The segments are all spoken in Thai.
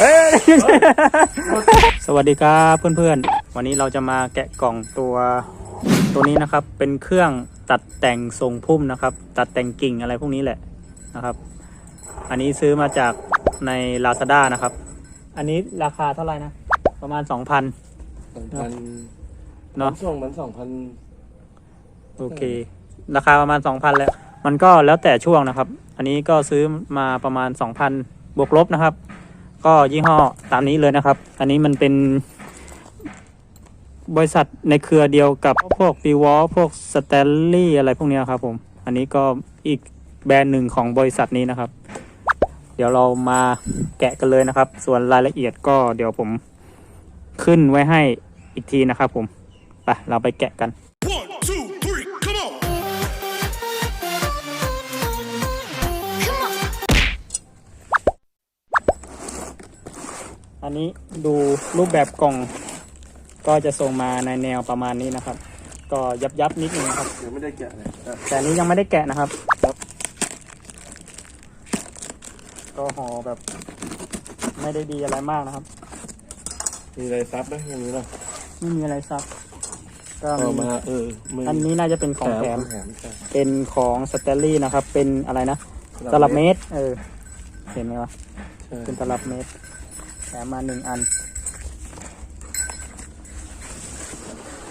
เอ้ยสวัสดีครับเพื่อนๆ วันนี้เราจะมาแกะกล่องตัวตัวนี้นะครับ เป็นเครื่องตัดแต่งทรงพุ่มนะครับ ตัดแต่งกิ่งอะไรพวกนี้แหละนะครับ อันนี้ซื้อมาจากใน Lazada นะครับ อันนี้ราคาเท่าไหร่นะ ประมาณ 2,000 สองพันเนาะส่งมันสองพันโอเค ราคาประมาณ 2,000แล้วมันก็แล้วแต่ช่วงนะครับ อันนี้ก็ซื้อมาประมาณ 2,000 บวกลบนะครับ ก็ยี่ห้อตามนี้เลยนะครับ อันนี้มันเป็นบริษัทในเครือเดียวกับพวกปีวอลพวกสแตนลี่อะไรพวกนี้ครับผม อันนี้ก็อีกแบรนด์หนึ่งของบริษัทนี้นะครับ เดี๋ยวเรามาแกะกันเลยนะครับ ส่วนรายละเอียดก็เดี๋ยวผมขึ้นไว้ให้อีกทีนะครับผม ไปเราไปแกะกัน อันนี้ดูรูปแบบกล่อง ก็จะส่งมาในแนวประมาณนี้นะครับ ก็ยับยับๆนิดนึงนะครับเดี๋ยวไม่ได้แกะเลยอะแต่อันนี้ยังไม่ได้แกะนะครับ ก็ห่อแบบ ไม่ได้ดีอะไรมากนะครับ มีอะไรซับไหมอย่างนี้เนาะไม่มีอะไรซับก็เอามีมาเออมือันนี้น่าจะเป็นของแถม แถมใช่เป็นของสเตลลี่นะครับ เป็นอะไรนะตลับเมตร เออ เห็นไหมวะ ใช่เป็นตลับเมตร แถมมาหนึ่งอัน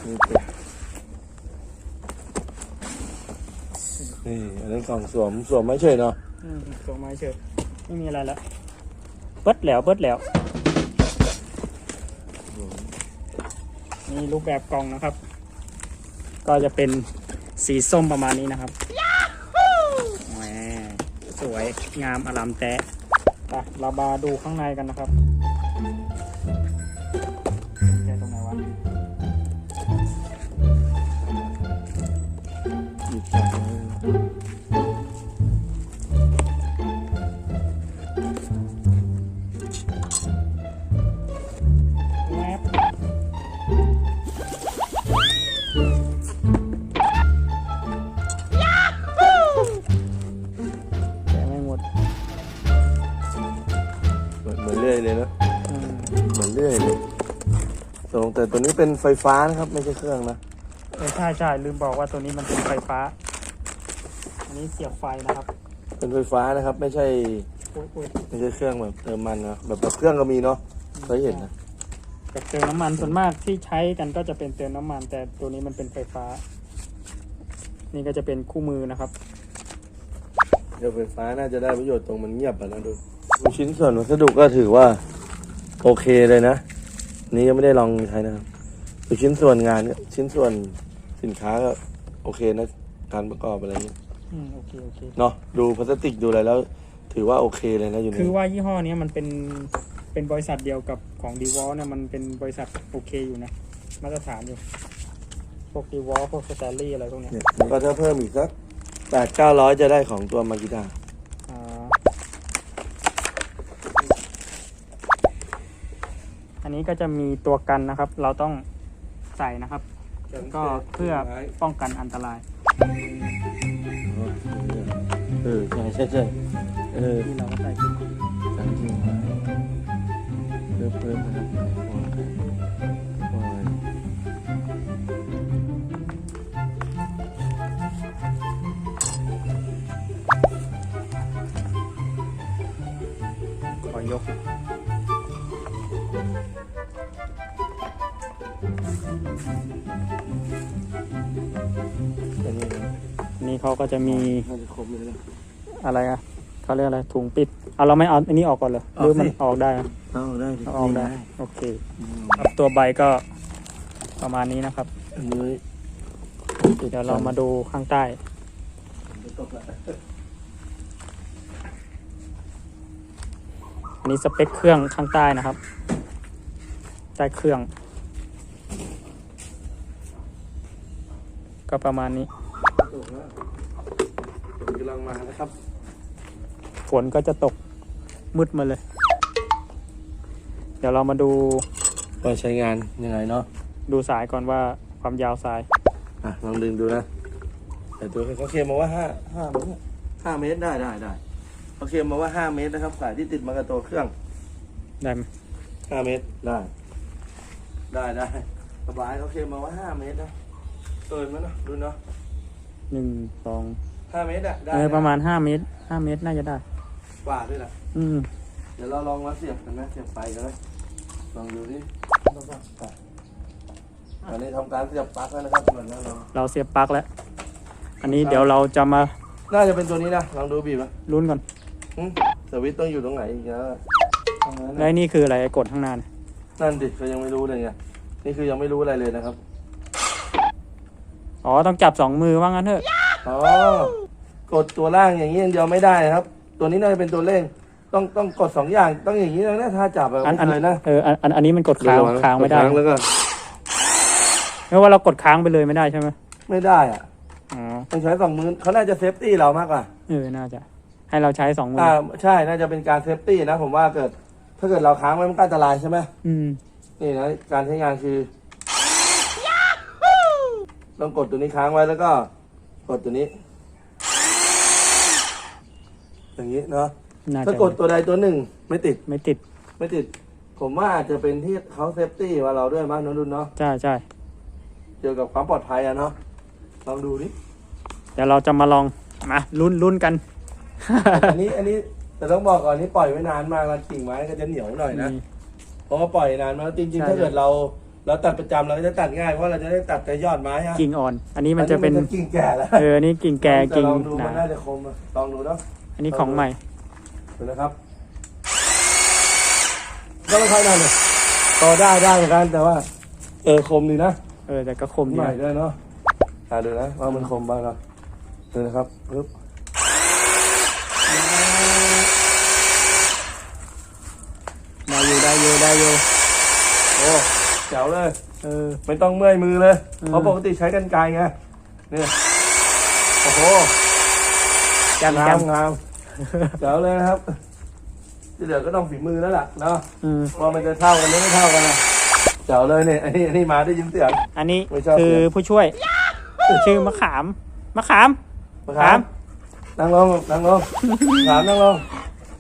นี่เป็นนี่อันนั้นกล่องสวมสวมไม่เฉยเนาะอืมส่งมาเฉยไม่มีอะไรแล้วเบิดแล้วเบิดแล้ว นี่รูปแบบกล่องนะครับ ก็จะเป็นสีส้มประมาณนี้นะครับแหมสวยงามอลามแตะไป เรามาดูข้างในกันนะครับ นี้เป็นไฟฟ้านะครับ ไม่ใช่เครื่องนะเออใช่ใช่ลืมบอกว่าตัวนี้มันเป็นไฟฟ้า อันนี้เสียบไฟนะครับ เป็นไฟฟ้านะครับ ไม่ใช่อุ๊ยอุ๊ยไม่ใช่เครื่องแบบเติมมันนะแบบแบบเครื่องก็มีเนาะเคยเห็นนะกับเติมน้ำมันส่วนมากที่ใช้กันก็จะเป็นเติมน้ำมัน แต่ตัวนี้มันเป็นไฟฟ้า นี่ก็จะเป็นคู่มือนะครับ เดี๋ยวไฟฟ้าน่าจะได้ประโยชน์ตรงมันเงียบอะนะดูดูชิ้นส่วนวัสดุก็ถือว่า โอเคเลยนะ นี่ยังไม่ได้ลองใช้นะครับ ดูชิ้นส่วนงานก็ชิ้นส่วนสินค้าก็โอเคนะ การประกอบอะไรเงี้ยอืมโอเคโอเค เนาะดูพลาสติกดูอะไรแล้ว ถือว่าโอเคเลยนะอยู่ในคือว่ายี่ห้อเนี้ยมันเป็นเป็นบริษัทเดียวกับของดีวอลเนี่ยมันเป็นบริษัทโอเคอยู่นะ มาตรฐานอยู่ พวกดีวอลพวกสแตนลี่อะไรพวกเนี้ยเนี่ยก็ถ้าเพิ่มอีกสักแปดเก้าร้อยจะได้ของตัวมากิตาอ่าอันนี้ก็จะมีตัวกันนะครับ เราต้อง ใส่นะครับ ก็เพื่อป้องกันอันตรายเออใช่ใช่ใช่เออที่เราก็ใส่กันจริงเพิ่มเพิ่มนะครับโอ้ยขอยก เขาก็จะมีน่าจะครบเลยนะ อะไรอะเขาเรียกอะไรถุงปิดเอาเราไม่เอาอันนี้ออกก่อนเหรอหรือมันเอาสิออกได้อะเอาได้ดิเอาออกได้โอเคครับตัวใบก็ประมาณนี้นะครับ อันนี้เดี๋ยวเรามาดูข้างใต้อันนี้สเปคเครื่องข้างใต้นะครับ ใต้เครื่อง ก็ประมาณนี้ กำลังมานะครับ ฝนก็จะตกมืดมาเลย เดี๋ยวเรามาดูว่าใช้งานยังไงเนาะดูสายก่อนว่าความยาวสาย อะลองดึงดูนะแต่ตัวเขาเคลมมาว่าห้าห้าเมตรห้าเมตรได้ได้ได้เขาเคลมมาว่าห้าเมตรนะครับสายที่ติดมากับตัวเครื่องได้ไหมห้าเมตรได้ ได้ได้สบายเขาเคลมมาว่าห้าเมตรนะเกินไหมเนอะดูเนาะ หนึ่งสองห้าเมตรอะได้เออนประมาณห้าเมตรห้าเมตรน่าจะได้ กว่าด้วยนะอืมเดี๋ยวเราลองมาเสียบกันนะเสียบไปกันเลยลองดูดิอันนี้ทำการเสียบปลั๊กแล้วนะครับเหมือนนั้นเราเราเสียบปลั๊กแล้ว อันนี้เดี๋ยวเราจะมาน่าจะเป็นตัวนี้นะลองดูบีบนะลุ้นก่อนหึสวิตช์ต้องอยู่ตรงไหนอีกนะตรงนั้นแล้วนะไอ้นี่คืออะไรไอ้กดข้างหน้าเนี่ยนั่นดิก็ยังไม่รู้เลยไงนี่คือยังไม่รู้อะไรเลยนะครับ อ๋อต้องจับสองมือว่างั้นเถอะอ๋อกดตัวล่างอย่างนี้อย่างเดียวไม่ได้นะครับ ตัวนี้น่าจะเป็นตัวเร่ง ต้องต้องกดสองอย่างต้องอย่างนี้นะถ้าจับแบบอันอันเลยนะเอออันอันอันนี้มันกดค้างระวัค้างไม่ได้กค้างแล้วก็ไม่ว่าเรากดค้างไปเลยไม่ได้ใช่ไหมไม่ได้อะอ๋อต้องใช้สองมือเขาน่าจะเซฟตี้เรามากกว่าเออน่าจะ ให้เราใช้สองมืออ่าใช่น่าจะเป็นการเซฟตี้นะ ผมว่าเกิด ถ้าเกิดเราค้างไว้มันก็อันตรายใช่ไหมอืมนี่นะการใช้งานคือ ต้องกดตัวนี้ค้างไว้แล้วก็ กดตัวนี้ อย่างนี้เนาะน่าถ้าจะกดตัวใดตัวหนึ่ง ไม่ติดไม่ติดไม่ติด ผมว่าอาจจะเป็นที่เขาเซฟตี้มาเราด้วยมั้งน้องดุนเนาะใช่ใช่เกี่ยวกับความปลอดภัยอะเนาะลองดูนี่เดี๋ยวเราจะมาลองมาลุ้นลุ้นกันอันนี้อันนี้แต่ต้องบอกก่อนนี่ปล่อยไว้นานมากแล้วกิ่งไม้ก็จะเหนียวหน่อยนะนี่เพราะว่าปล่อยนานมากจริงใช่ ๆ ถ้าเกิดเรา เราตัดประจำเราก็จะตัดง่ายเพราะเราจะได้ตัดแต่ยอดไม้ฮะกิ่งอ่อน อันนี้มันจะเป็น อักิ่งแก่แล้วเอออันนี้กิ่งแก่แต่กิ่งลองดูหมันา นน่าจะคมอะลองดูเนาะ อันนี้ของใหม่ ดูนะครับ ก็ไม่ค่อยนานเลยต่อได้ได้เหมือนกันแต่ว่า เออคมดีนะเออ แต่ก็คมดีใหม่นะด้วยเนาะอ่าดูนะว่ามันคมบ้างเนาะดูนะครับปึ๊บได้อยู่ได้อยู่ได้อยู่โอ้ แจ๋วเลยเออไม่ต้องเมื่อยมือเลยอืมเพราะปกติใช้กันไกรไงเนี่ยโอ้โหแกมงาแกมมงามแจ๋วเลยนะครับที่เหลือก็ต้องฝีมือแล้วล่ะเนาะอืมว่ามันจะเท่ากันหรือไม่เท่ากันนะแจ๋วเลยเนี่ยอันนี้อันนี้มาได้ยินเสียงอันนี้ไม่ชอบคือเลยผู้ช่วยชื่อมะขามมะขามมาครับนั่งลงนั่งลงถามนั่งลง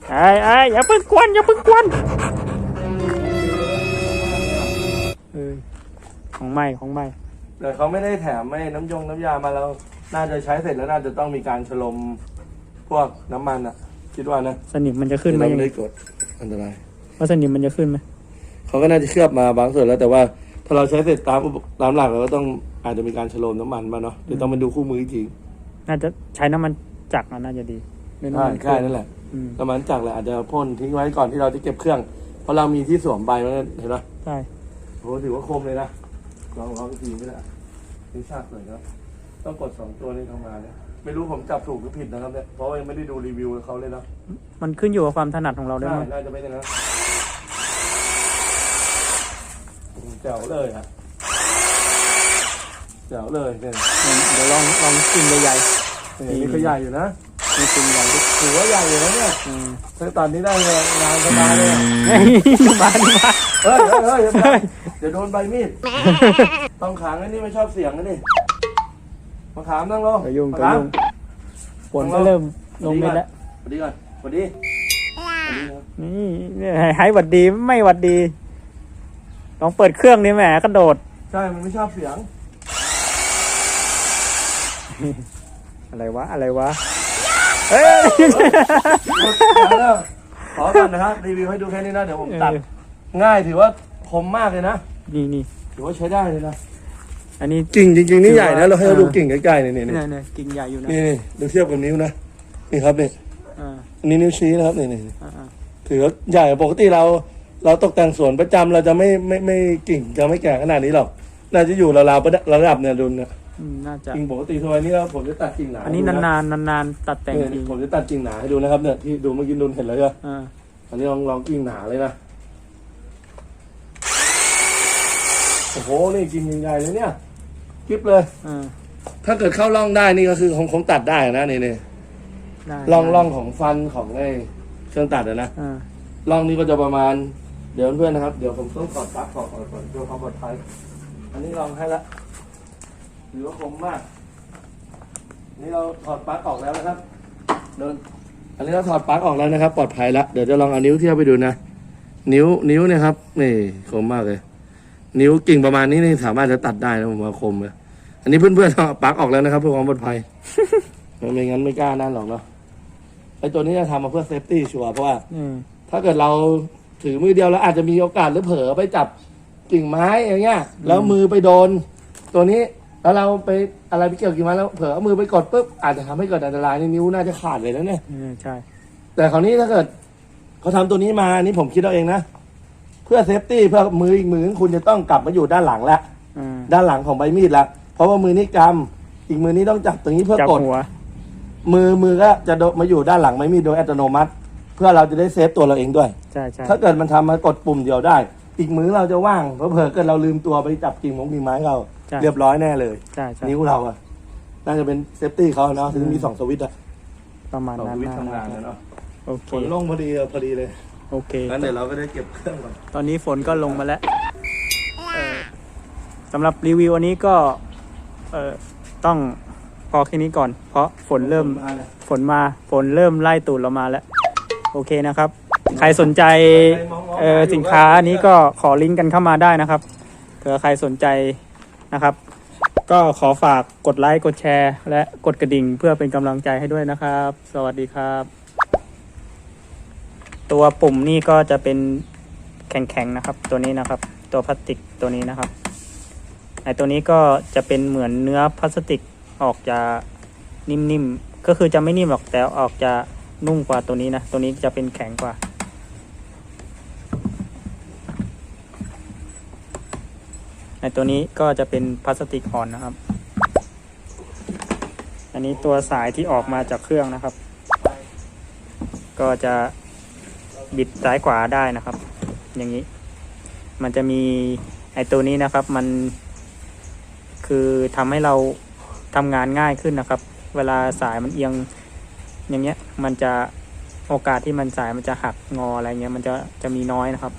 ไอ้ไอ้ยอย่าเพิ่งกวนอย่าเพิ่งกวน ของใหม่ของใหม่แต่เขาไม่ได้แถมไม่น้ำยงน้ำยามาแล้ว น่าจะใช้เสร็จแล้วน่าจะต้องมีการฉลมพวกน้ำมันอะ คิดว่านะสนิมมันจะขึ้นไหมเรายังไม่ไงได้กดอันตราย ว่าสนิมมันจะขึ้นไหมเขาก็น่าจะเคลือบมาบางส่วนแล้วแต่ว่าถ้าเราใช้เสร็จตามอุปตามหลักเราก็ต้องอาจจะมีการฉลมน้ำมันมาเนาะเดี๋ยวต้องมาดูคู่มืออีกทีน่าจะใช้น้ำมันจักรนะน่าจะดีหรือน้ำใช่มันใช่นั่นแหละอืมน้ำมันจากแหละอาจจะพ่นทิ้งไว้ก่อนที่เราจะเก็บเครื่อง เพราะเรามีที่สวมใบมันเห็นไหมใช่โหถือว่าคมเลยนะ ลองลองอีกทีไม่ได้นี่ชาติหน่อยครับ ต้องกดสองตัวนี้เข้ามาเนี่ยไม่รู้ผมจับถูกหรือผิดนะครับเนี่ยเพราะว่ายังไม่ได้ดูรีวิวเขาเลยเนาะมันขึ้นอยู่กับความถนัดของเราด้วยใช่มั้งน่าจะเป็นอย่างนั้นอืมแจ๋วเลยฮะแจ๋วเลยเนี่ยเดี๋ยวลองลองกินใหญ่นี่นี่ก็ใหญ่อยู่นะ ๆนี่กินใหญ่ดิถือว่าใหญ่อยู่นะเนี่ยอืมถ้าตอนนี้ได้เลยงานสบายเลยอะเฮ้ยดูมาดูมาเฮ้ยเฮ้ยเฮ้ยอย่าไปเดี๋ยวโดนใบมีดต้องขังไอ้นี่ไม่ชอบเสียงนะนี่มาขามนั่งลงกระยุ่งมากระขามยุ่งฝนก็เริ่มลงเม็ดแล้ว สวัสดีก่อนสวัสดีสวัสดีครับนี่เนี่ยให้หวัดดีไม่หวัดดี ลองเปิดเครื่องนี่แหมกระโดด ใช่ มันไม่ชอบเสียง อะไรวะ อะไรวะ เอ้ยขอก่อนนะครับรีวิวให้ดูแค่นี้นะเดี๋ยวผมตัดเออง่ายถือว่าคมมากเลยนะนี่นี่ถือว่าใช้ได้เลยนะอันนี้กิ่งจริงๆนี่ใหญ่ถือนะว่าเราให้เราดูเออกิ่งใกล้ๆนี่นี่นี่เนี่ยเนี่ยกิ่งใหญ่อยู่นะนี่นี่ดูเทียบกับนิ้วนะนี่ครับนี่อ่าอันนี้นิ้วชี้นะครับนี่นี่อ่าอ่าถือว่าใหญ่ปกติเรา เราตกแต่งสวนประจำเราจะไม่ไม่ไม่กิ่งจะไม่แก่ขนาดนี้หรอกน่าจะอยู่ราวๆระดับเนี่ยดุลเนี่ย อืมน่าจะ กิ่งปกติทั่วไปนี่เราผมจะตัดกิ่งหนาอันนี้ให้ดูะนานๆนานๆตัดแต่งเนี่ยที ผมจะตัดกิ่งหนาให้ดูนะครับเนี่ยที่ดูเมื่อกี้ดุลเห็นเลยอะอ่า อันนี้ลองลองกิ่งหนาเลยนะโอ้โหนี่กิ่งใหญ่ๆเลยเนี่ยคลิปเลย อ่า ถ้าเกิดเข้าร่องได้นี่ก็คือคงคงตัดได้นะนี่นี่ได้ร่องได้ร่องของฟันของไอ้เครื่องตัดอะนะ อ่า ร่องนี้ก็จะประมาณ เดี๋ยวเพื่อนๆนะครับ เดี๋ยวผมต้องถอดปลั๊กออกก่อนก่อนเพื่อความปลอดภัย อันนี้ลองให้ละ หรือว่าคมมาก นี่เราถอดปลั๊กออกแล้วนะครับ เดิน อันนี้เราถอดปลั๊กออกแล้วนะครับ ปลอดภัยแล้ว เดี๋ยวจะลองเอานิ้วเทียบไปดูนะ นิ้ว นิ้วเนี่ยครับ นี่คมมากเลย นิ้วกิ่งประมาณนี้นี่สามารถจะตัดได้นะผมว่าคมเลยอันนี้เพื่อนๆเอาปลั๊กออกแล้วนะครับ เพื่อความปลอดภัย ไม่งั้นไม่กล้านั่นหรอกเนาะ ไอตัวนี้จะทำมาเพื่อเซฟตี้ชัวร์เพราะว่า อืม ถ้าเกิดเราถือมือเดียวแล้วอาจจะมีโอกาสหรือเผลอไปจับกิ่งไม้อย่างเงี้ย แล้วมือไปโดน ตัวนี้ แล้วเราไปอะไรไปเกี่ยวกิ่งไม้แล้วเผลอเอามือไปกดปุ๊บอาจจะทำให้เกิดอันตรายในนิ้วน่าจะขาดเลยนะเนี่ย อืมใช่ แต่คราวนี้ถ้าเกิดเขาทำตัวนี้มาอันนี้ผมคิดเอาเองนะ เพื่อเซฟตี้เพื่อมืออีกมือของคุณจะต้องกลับมาอยู่ด้านหลังแล้วอืมด้านหลังของใบมีดแล้วเพราะว่ามือนี้กำอีกมือนี้ต้องจับตรงนี้เพื่อจับกด หัว มือมือก็จะโดมาอยู่ด้านหลังใบมีดโดยอัตโนมัติ เพื่อเราจะได้เซฟตัวเราเองด้วย ใช่ใช่ถ้าเกิดมันทำมากดปุ่มเดียวได้ อีกมือเราจะว่างเพราะเผื่อเกิดเราลืมตัวไปจับกิ่งมงกิ่งไม้เรา ใช่ เรียบร้อยแน่เลย ใช่ใช่นิ้วเราอะน่าจะเป็นเซฟตี้เขาเนาะถึงมีสองสวิตช์อะประมาณสองนั้นสวิตช์นะทำงานนะเนาะโอเคฝนลงพอดีเออพอดีเลยโอเค งั้นเดี๋ยวเราก็ได้เก็บเครื่องก่อน ตอนนี้ฝนก็ลงมาแล้วเอ่อสำหรับรีวิวอันนี้ก็ เอ่อต้องพอแค่นี้ก่อน เพราะฝนเริ่มมาเลยฝนมาฝนเริ่มไล่ตูดเรามาแล้ว โอเคนะครับ ใครสนใจเออสินค้านี้ก็ขอลิงก์กันเข้ามาได้นะครับเผื่อใครสนใจ นะครับ ก็ขอฝากกดไลค์กดแชร์ และกดกระดิ่งเพื่อเป็นกำลังใจให้ด้วยนะครับ สวัสดีครับ ตัวปุ่มนี่ก็จะเป็นแข็งๆนะครับ ตัวนี้นะครับ ตัวพลาสติกตัวนี้นะครับไอตัวนี้ก็จะเป็นเหมือนเนื้อพลาสติกออกจะนิ่มๆก็คือจะไม่นิ่มหรอกแต่ออกจะนุ่มกว่าตัวนี้นะ ตัวนี้จะเป็นแข็งกว่า ในตัวนี้ก็จะเป็นพลาสติกอ่อนนะครับ อันนี้ตัวสายที่ออกมาจากเครื่องนะครับ ก็จะบิดซ้ายขวาได้นะครับ อย่างนี้ มันจะมีไอตัวนี้นะครับ มันคือทำให้เราทำงานง่ายขึ้นนะครับ เวลาสายมันเอียงอย่างเงี้ย มันจะโอกาสที่มันสายมันจะหักงออะไรเงี้ย มันจะจะมีน้อยนะครับ